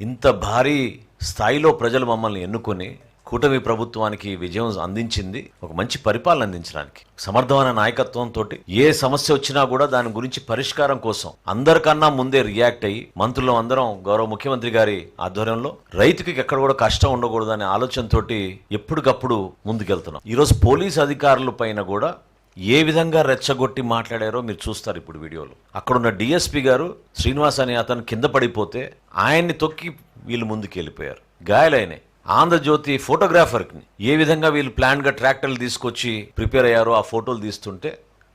ఇంత భారీ స్థాయిలో ప్రజలు మమ్మల్ని ఎన్నుకొని కూటమి ప్రభుత్వానికి విజయం అందించింది ఒక మంచి పరిపాలన అందించడానికి సమర్థమైన నాయకత్వంతో ఏ సమస్య వచ్చినా కూడా దాని గురించి పరిష్కారం కోసం అందరికన్నా ముందే రియాక్ట్ అయ్యి మంత్రులు అందరం గౌరవ ముఖ్యమంత్రి గారి ఆధ్వర్యంలో రైతుకి ఎక్కడ కూడా కష్టం ఉండకూడదు అనే ఆలోచనతోటి ఎప్పటికప్పుడు ముందుకెళ్తున్నాం. ఈరోజు పోలీస్ అధికారుల పైన కూడా ఏ విధంగా రెచ్చగొట్టి మాట్లాడారో మీరు చూస్తారు ఇప్పుడు వీడియోలో. అక్కడున్న డిఎస్పి గారు శ్రీనివాస్ అనే అతను కింద పడిపోతే ఆయన్ని తొక్కి వీళ్ళు ముందుకు వెళ్ళిపోయారు గాయాలైనాయి. ఆంధ్రజ్యోతి ఫోటోగ్రాఫర్కి ఏ విధంగా వీళ్ళు ప్లాన్గా ట్రాక్టర్లు తీసుకొచ్చి ప్రిపేర్ అయ్యారో ఆ ఫోటోలు తీస్తుంటే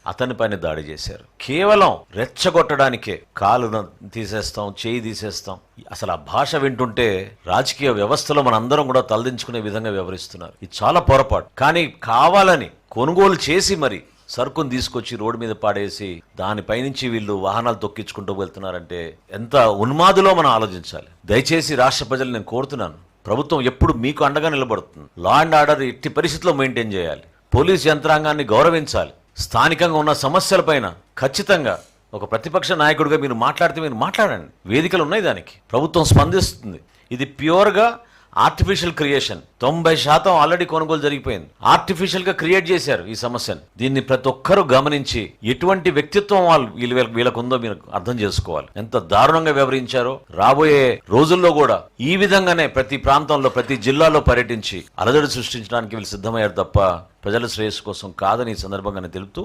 అతని పైన దాడి చేశారు. కేవలం రెచ్చగొట్టడానికే కాలు తీసేస్తాం చేయి తీసేస్తాం. అసలు ఆ భాష వింటుంటే రాజకీయ వ్యవస్థలో మనందరం కూడా తలదించుకునే విధంగా వ్యవహరిస్తున్నారు. ఇది చాలా పొరపాటు. కానీ కావాలని కొనుగోలు చేసి మరి సరుకును తీసుకొచ్చి రోడ్డు మీద పాడేసి దానిపైనుంచి వీళ్ళు వాహనాలు తొక్కించుకుంటూ వెళ్తున్నారంటే ఎంత ఉన్మాదిలో మనం ఆలోచించాలి. దయచేసి రాష్ట్ర ప్రజలు నేను కోరుతున్నాను. ప్రభుత్వం ఎప్పుడు మీకు అండగా నిలబడుతుంది. లా అండ్ ఆర్డర్ ఎట్టి పరిస్థితుల్లో మెయింటైన్ చేయాలి. పోలీస్ యంత్రాంగాన్ని గౌరవించాలి. స్థానికంగా ఉన్న సమస్యలపైన ఖచ్చితంగా ఒక ప్రతిపక్ష నాయకుడిగా మీరు మాట్లాడితే మీరు మాట్లాడండి. వేదికలు ఉన్నాయి దానికి. ప్రభుత్వం స్పందిస్తుంది. ఇది ప్యూర్గా ఆర్టిఫిషియల్ క్రియేషన్ తొంభై శాతం ఆల్రెడీ కొనుగోలు జరిగిపోయింది. ఆర్టిఫిషియల్గా క్రియేట్ చేశారు ఈ సమస్యను. దీన్ని ప్రతి ఒక్కరూ గమనించి ఎటువంటి వ్యక్తిత్వం వాళ్ళు వీళ్ళ వీళ్ళకుందో మీరు అర్థం చేసుకోవాలి. ఎంత దారుణంగా వ్యవహరించారో రాబోయే రోజుల్లో కూడా ఈ విధంగానే ప్రతి ప్రాంతంలో ప్రతి జిల్లాలో పర్యటించి అలజడి సృష్టించడానికి వీళ్ళు సిద్ధమయ్యారు తప్ప ప్రజల శ్రేయస్సు కోసం కాదని ఈ సందర్భంగానే తెలుపుతూ